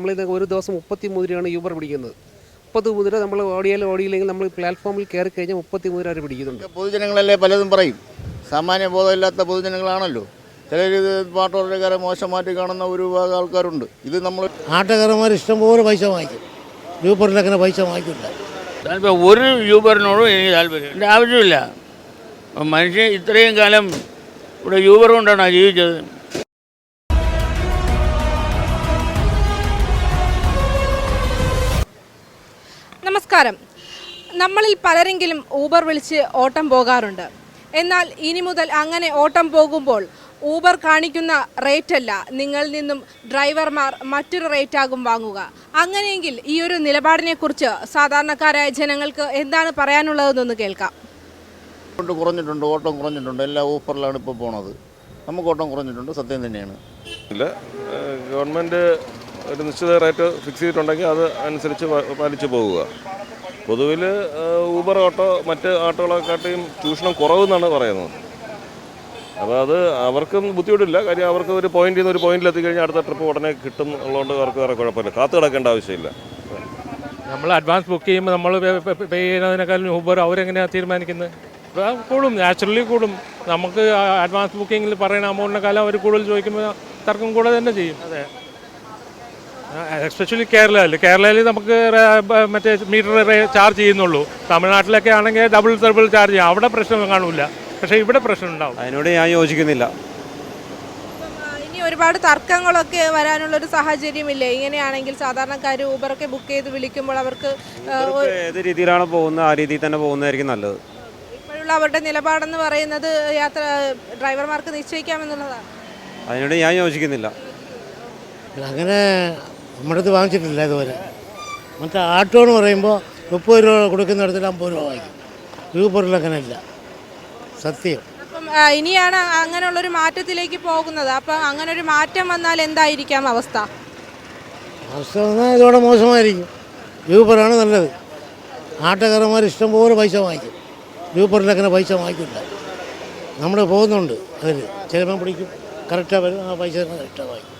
നമ്മളിത് ഒരു ദിവസം മുപ്പത്തി മൂന്ന് രൂപയാണ് യൂബർ പിടിക്കുന്നത്. മുപ്പത്തി മൂന്ന് രൂപ നമ്മൾ ഓടിയാലും ഓടിയില്ലെങ്കിൽ നമ്മൾ പ്ലാറ്റ്ഫോമിൽ കയറി കഴിഞ്ഞാൽ മുപ്പത്തി മൂന്ന് രൂപ പിടിക്കുന്നുണ്ട്. പൊതുജനങ്ങളല്ലേ പലതും പറയും. സാമാന്യ ബോധമില്ലാത്ത പൊതുജനങ്ങളാണല്ലോ. ചിലർ ഇത് പാട്ടോട്ടക്കാരെ മോശമാറ്റി കാണുന്ന ഒരു വിഭാഗം ആൾക്കാരുണ്ട്. ഇത് നമ്മൾ ആട്ടക്കാരന്മാർ ഇഷ്ടംപോലെ പൈസ വാങ്ങിക്കും. അങ്ങനെ പൈസ വാങ്ങിക്കില്ല. താല്പര്യം ഒരു യൂബറിനോടും എനിക്ക് താല്പര്യം എന്റെ ആവശ്യമില്ല മനുഷ്യൻ ഇത്രയും കാലം ഇവിടെ യൂബർ കൊണ്ടാണ് ജീവിച്ചത്. നമസ്കാരം. നമ്മളിൽ പലരെങ്കിലും ഊബർ വിളിച്ച് ഓട്ടം പോകാറുണ്ട്. എന്നാൽ ഇനി മുതൽ അങ്ങനെ ഓട്ടം പോകുമ്പോൾ ഊബർ കാണിക്കുന്ന റേറ്റല്ല. അല്ല നിങ്ങളിൽ നിന്നും ഡ്രൈവർമാർ മറ്റൊരു റേറ്റാകും വാങ്ങുക. അങ്ങനെയെങ്കിൽ ഈ ഒരു നിലപാടിനെക്കുറിച്ച് സാധാരണക്കാരായ ജനങ്ങൾക്ക് എന്താണ് പറയാനുള്ളതെന്നൊന്ന് കേൾക്കാം. കുറഞ്ഞിട്ടുണ്ട് ഓട്ടം കുറഞ്ഞിട്ടുണ്ട്. എല്ലാ ഊബറിലാണ് ഇപ്പോൾ പോണത്. നമുക്ക് ഓട്ടം കുറഞ്ഞിട്ടുണ്ട് സത്യം തന്നെയാണ്. ഇല്ല ഗവൺമെന്റ് ഒരു നിശ്ചിത റേറ്റ് ഫിക്സ് ചെയ്തിട്ടുണ്ടെങ്കിൽ അത് അനുസരിച്ച് പാലിച്ചു പോവുക. പൊതുവിൽ ഊബർ ഓട്ടോ മറ്റ് ഓട്ടോകളെക്കാട്ടിയും ചൂഷണം കുറവെന്നാണ് പറയുന്നത്. അപ്പോൾ അത് അവർക്കും ബുദ്ധിമുട്ടില്ല. കാര്യം അവർക്ക് ഒരു പോയിന്റിൽ നിന്ന് ഒരു പോയിന്റിൽ എത്തിക്കഴിഞ്ഞാൽ അടുത്ത ട്രിപ്പ് ഉടനെ കിട്ടും ഉള്ളതുകൊണ്ട് അവർക്ക് വേറെ കുഴപ്പമില്ല. കാത്തു കിടക്കേണ്ട ആവശ്യമില്ല. നമ്മൾ അഡ്വാൻസ് ബുക്ക് ചെയ്യുമ്പോൾ നമ്മൾ പേ ചെയ്യുന്നതിനേക്കാളും ഊബർ അവരെങ്ങനെയാണ് തീരുമാനിക്കുന്നത് കൂടും. നാച്ചുറലി കൂടും. നമുക്ക് അഡ്വാൻസ് ബുക്കിങ്ങിൽ പറയുന്ന എമൗണ്ടിനെക്കാളും അവർ കൂടുതൽ ചോദിക്കുമ്പോൾ തർക്കം കൂടെ തന്നെ ചെയ്യും. അതെ. എസ്പെഷ്യലി കേരളയിൽ കേരളയിൽ നമുക്ക് മറ്റേ മീറ്റർ ചാർജ് ചെയ്യുന്നുള്ളൂ. തമിഴ്നാട്ടിലൊക്കെ ആണെങ്കിൽ ഡബിൾ ട്രിപ്പിൾ ചാർജ് ചെയ്യും. അവിടെ പ്രശ്നം കാണില്ല. പക്ഷേ ഇവിടെ പ്രശ്നം ഉണ്ടാവും. അതിനോട് ഞാൻ യോജിക്കുന്നില്ല. ഇനി ഒരുപാട് തർക്കങ്ങളൊക്കെ വരാനുള്ളൊരു സാഹചര്യമില്ലേ? ഇങ്ങനെയാണെങ്കിൽ സാധാരണക്കാർ ഊബറൊക്കെ ബുക്ക് ചെയ്ത് വിളിക്കുമ്പോൾ അവർക്ക് ഏത് രീതിയിലാണ് പോകുന്നത്? ആ രീതിയിൽ തന്നെ പോകുന്നതായിരിക്കും നല്ലത്. ഇപ്പോഴുള്ള അവരുടെ നിലപാടെന്ന് പറയുന്നത് യാത്ര ഡ്രൈവർമാർക്ക് നിശ്ചയിക്കാമെന്നുള്ളതാണ്. അതിനോട് ഞാൻ യോജിക്കുന്നില്ല. അങ്ങനെ നമ്മുടെ അടുത്ത് വാങ്ങിച്ചിട്ടില്ല ഇതുവരെ. മറ്റേ ആട്ടോ എന്ന് പറയുമ്പോൾ മുപ്പത് രൂപ കൊടുക്കുന്നിടത്തിൽ അമ്പത് രൂപ വാങ്ങിക്കും. അങ്ങനെ ഇല്ല സത്യം. അപ്പം ആ, ഇനിയാണ് അങ്ങനെയുള്ളൊരു മാറ്റത്തിലേക്ക് പോകുന്നത്. അപ്പം അങ്ങനെ ഒരു മാറ്റം വന്നാൽ എന്തായിരിക്കാം അവസ്ഥ? അവസ്ഥ വന്നാൽ ഇതോടെ മോശമായിരിക്കും. രൂപറാണ് നല്ലത്. ആട്ടക്കാരന്മാർ ഇഷ്ടംപോലെ പൈസ വാങ്ങിക്കും. യൂപ്പറിൽ അങ്ങനെ പൈസ വാങ്ങിക്കില്ല. നമ്മൾ പോകുന്നുണ്ട് അതിൽ. ചിലപ്പം പിടിക്കും. കറക്റ്റാണ് വരും ആ പൈസ കറക്റ്റാണ് വാങ്ങിക്കും.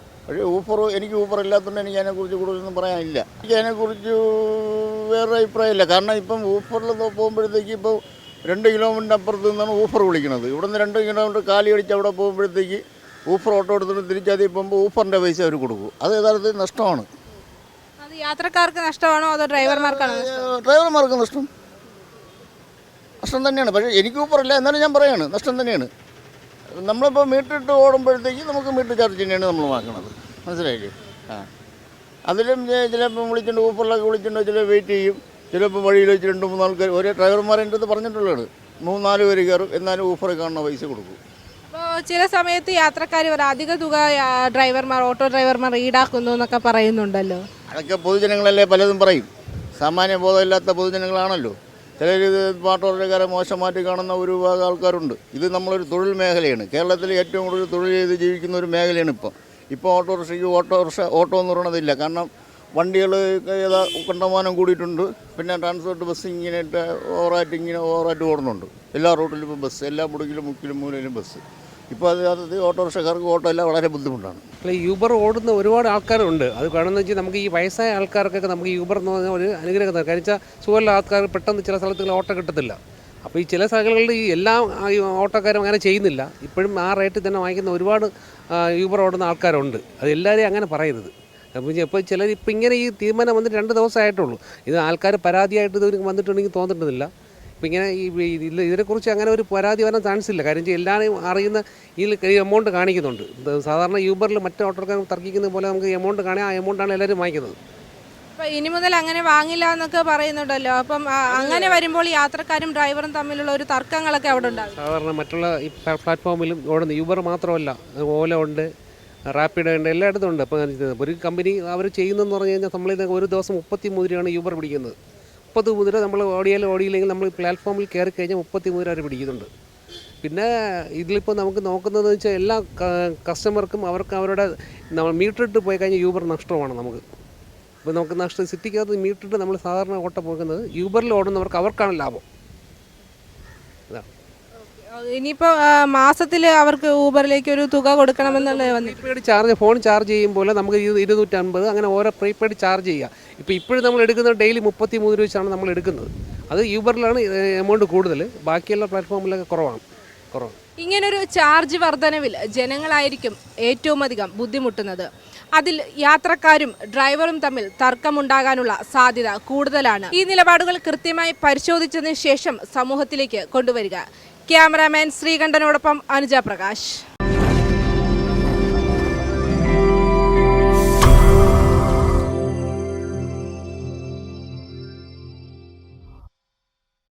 പക്ഷേ ഊഫർ എനിക്ക് ഊഫർ ഇല്ലാത്തതുകൊണ്ട് എനിക്ക് അതിനെക്കുറിച്ച് കൂടുതലൊന്നും പറയാനില്ല. എനിക്ക് അതിനെക്കുറിച്ച് വേറെ അഭിപ്രായമില്ല. കാരണം ഇപ്പം ഊഫറിൽ പോകുമ്പോഴത്തേക്ക് ഇപ്പോൾ രണ്ട് കിലോമീറ്റർ അപ്പുറത്ത് നിന്നാണ് ഊഫർ വിളിക്കുന്നത്. ഇവിടെ നിന്ന് രണ്ട് കിലോമീറ്റർ കാലി അടിച്ച് അവിടെ പോകുമ്പോഴത്തേക്ക് ഊഫർ ഓട്ടോ എടുത്തിട്ട് തിരിച്ചതി പോകുമ്പോൾ ഊഫറിന്റെ പൈസ അവർ കൊടുക്കും. അത് യഥാർത്ഥത്തിൽ നഷ്ടമാണ്. അത് യാത്രക്കാർക്ക് നഷ്ടമാണോ അതോ ഡ്രൈവർമാർക്കാണോ ഡ്രൈവർമാർക്ക് നഷ്ടം. നഷ്ടം തന്നെയാണ്. പക്ഷേ എനിക്ക് ഊപ്പറില്ല എന്നാലും ഞാൻ പറയാണ് നഷ്ടം തന്നെയാണ്. നമ്മളിപ്പോൾ മീറ്ററിട്ട് ഓടുമ്പോഴത്തേക്ക് നമുക്ക് മീറ്റർ ചാർജ് തന്നെയാണ് നമ്മൾ വാങ്ങണത്. മനസ്സിലായില്ലേ? ആ. അതിലും ചിലപ്പോൾ വിളിച്ചിട്ട് ഊപ്പറിലൊക്കെ വിളിച്ചിട്ട് ചില വെയിറ്റ് ചെയ്യും. ചിലപ്പോൾ വഴിയിൽ വെച്ച് രണ്ട് മൂന്ന് ആൾക്കാർ ഒരേ ഡ്രൈവർമാരെ എന്റെ അടുത്ത് പറഞ്ഞിട്ടുള്ളതാണ്. മൂന്നാൽ പേര് കയറും എന്നാലും ഊഫർ കാണുന്ന പൈസ കൊടുക്കും. അപ്പോൾ ചില സമയത്ത് യാത്രക്കാർ ഒരു അധിക തുക ഡ്രൈവർമാർ ഓട്ടോ ഡ്രൈവർമാർ ഈടാക്കുന്നു എന്നൊക്കെ പറയുന്നുണ്ടല്ലോ. അതൊക്കെ പൊതുജനങ്ങളല്ലേ പലതും പറയും. സാമാന്യ ബോധമില്ലാത്ത പൊതുജനങ്ങളാണല്ലോ. ചിലർ ഇത് പാട്ടോട്ടക്കാരെ മോശമാറ്റി കാണുന്ന ഒരു വിഭാഗം ആൾക്കാരുണ്ട്. ഇത് നമ്മളൊരു തൊഴിൽ മേഖലയാണ്. കേരളത്തിൽ ഏറ്റവും കൂടുതൽ തൊഴിൽ ചെയ്ത് ജീവിക്കുന്ന ഒരു മേഖലയാണ് ഇപ്പോൾ ഇപ്പോൾ ഓട്ടോറിക്ഷയ്ക്ക് ഓട്ടോറിക്ഷ ഓട്ടോ എന്ന് പറയണതില്ല. കാരണം വണ്ടികൾ ഏതാ കണ്ടമാനം കൂടിയിട്ടുണ്ട്. പിന്നെ ട്രാൻസ്പോർട്ട് ബസ് ഇങ്ങനെ ഓവറായിട്ട് ഇങ്ങനെ ഓവറായിട്ട് ഓടുന്നുണ്ട്. എല്ലാ റൂട്ടിലും ഇപ്പോൾ ബസ് എല്ലാ മുടുക്കിലും മുക്കിലും മൂലയിലും ബസ്. ഇപ്പോൾ അത് അത് ഓട്ടോറിക്ഷക്കാർക്ക് ഓട്ടോ എല്ലാം വളരെ ബുദ്ധിമുട്ടാണ്. അല്ല യൂബർ ഓടുന്ന ഒരുപാട് ആൾക്കാരുണ്ട്. അത് കാരണം വെച്ചാൽ നമുക്ക് ഈ വയസ്സായ ആൾക്കാർക്കൊക്കെ നമുക്ക് യൂബർ എന്ന് പറഞ്ഞാൽ ഒരു അനുഗ്രഹം കാര്യം വെച്ചാൽ സുഖമുള്ള ആൾക്കാർ പെട്ടെന്ന് ചില സ്ഥലത്തിൽ ഓട്ടോ കിട്ടത്തില്ല. അപ്പോൾ ഈ ചില സ്ഥലങ്ങളിൽ ഈ എല്ലാ ഓട്ടോക്കാരും അങ്ങനെ ചെയ്യുന്നില്ല. ഇപ്പോഴും ആ റേറ്റിൽ തന്നെ വാങ്ങിക്കുന്ന ഒരുപാട് യൂബർ ഓടുന്ന ആൾക്കാരുണ്ട്. അത് എല്ലാവരെയും അങ്ങനെ പറയരുത്. അപ്പോൾ ഇപ്പോൾ ചിലർ ഇപ്പം ഇങ്ങനെ ഈ തീരുമാനം വന്നിട്ട് രണ്ട് ദിവസമായിട്ടുള്ളൂ. ഇത് ആൾക്കാർ പരാതിയായിട്ട് ഇത് വന്നിട്ടുണ്ടെങ്കിൽ തോന്നിട്ടുന്നില്ല ഇപ്പം ഇങ്ങനെ ഈ ഇതിനെക്കുറിച്ച് അങ്ങനെ ഒരു പരാതി വരാൻ ചാൻസ് ഇല്ല. കാര്യം വെച്ചാൽ എല്ലാവരും അറിയുന്ന ഈ എമൗണ്ട് കാണിക്കുന്നുണ്ട്. സാധാരണ യൂബറിൽ മറ്റു ഓട്ടോക്കാർ തർക്കിക്കുന്ന പോലെ നമുക്ക് എമൗണ്ട് കാണാൻ ആ എമൗണ്ടാണ് എല്ലാവരും വാങ്ങിക്കുന്നത്. അപ്പം ഇനി മുതൽ അങ്ങനെ വാങ്ങില്ല എന്നൊക്കെ പറയുന്നുണ്ടല്ലോ. അപ്പം അങ്ങനെ വരുമ്പോൾ യാത്രക്കാരും ഡ്രൈവറും തമ്മിലുള്ള ഒരു തർക്കങ്ങളൊക്കെ അവിടെ ഉണ്ടാകും. സാധാരണ മറ്റുള്ള ഈ പ്ലാറ്റ്ഫോമിലും ഓടുന്ന യൂബർ മാത്രമല്ല. ഓല ഉണ്ട് റാപ്പിഡ് ഉണ്ട് എല്ലായിടത്തും ഉണ്ട്. അപ്പോൾ ഒരു കമ്പനി അവർ ചെയ്യുന്നതെന്ന് പറഞ്ഞു കഴിഞ്ഞാൽ നമ്മളിത് ഒരു ദിവസം മുപ്പത്തി മൂന്ന് രൂപയാണ് യൂബർ പിടിക്കുന്നത്. മുപ്പത് മുതൽ നമ്മൾ ഓടിയാലും ഓടിയില്ലെങ്കിൽ നമ്മൾ പ്ലാറ്റ്ഫോമിൽ കയറി കഴിഞ്ഞാൽ മുപ്പത്തി രൂപ അവർ പിടിക്കുന്നുണ്ട്. പിന്നെ ഇതിലിപ്പോൾ നമുക്ക് നോക്കുന്നത് വെച്ചാൽ എല്ലാ കസ്റ്റമർക്കും അവർക്ക് അവരുടെ നമ്മൾ മീറ്ററിട്ട് പോയി കഴിഞ്ഞാൽ യൂബർ നഷ്ടമാണ് നമുക്ക്. ഇപ്പോൾ നമുക്ക് നഷ്ടം സിറ്റിക്കകത്ത് മീറ്ററിട്ട് നമ്മൾ സാധാരണ ഓട്ടം പോകുന്നത് യൂബറിൽ ഓടുന്നവർക്ക് അവർക്കാണ് ലാഭം. ഇനിയിപ്പോ മാസത്തിൽ അവർക്ക് ഊബറിലേക്ക് ഒരു തുക കൊടുക്കണമെന്നല്ലേ പ്രീപെയ്ഡ് ചാർജ് ഫോൺ ചാർജ് ചെയ്യുമ്പോൾ നമുക്ക് ഇരു- ഇരുന്നൂറ്റമ്പത് അങ്ങനെ ഓരോ പ്രീപെയ്ഡ് ചാർജ് ചെയ്യുക. ഇപ്പോൾ ഇപ്പോഴും നമ്മൾ എടുക്കുന്നത് ഡെയിലി മുപ്പത്തി മൂന്ന് രൂപ വെച്ചാണ് നമ്മൾ എടുക്കുന്നത്. അത് യൂബറിലാണ് എമൗണ്ട് കൂടുതൽ ബാക്കിയുള്ള പ്ലാറ്റ്ഫോമിലൊക്കെ കുറവാണ്. കുറവാണ്. ഇങ്ങനൊരു ചാർജ് വർധനവിൽ ജനങ്ങളായിരിക്കും ഏറ്റവും അധികം ബുദ്ധിമുട്ടുന്നത്. അതിൽ യാത്രക്കാരും ഡ്രൈവറും തമ്മിൽ തർക്കമുണ്ടാകാനുള്ള സാധ്യത കൂടുതലാണ്. ഈ നിലപാടുകൾ കൃത്യമായി പരിശോധിച്ചതിന് ശേഷം സമൂഹത്തിലേക്ക് കൊണ്ടുവരിക. ക്യാമറാമാൻ ശ്രീകണ്ഠനോടൊപ്പം അനുജ പ്രകാശ്.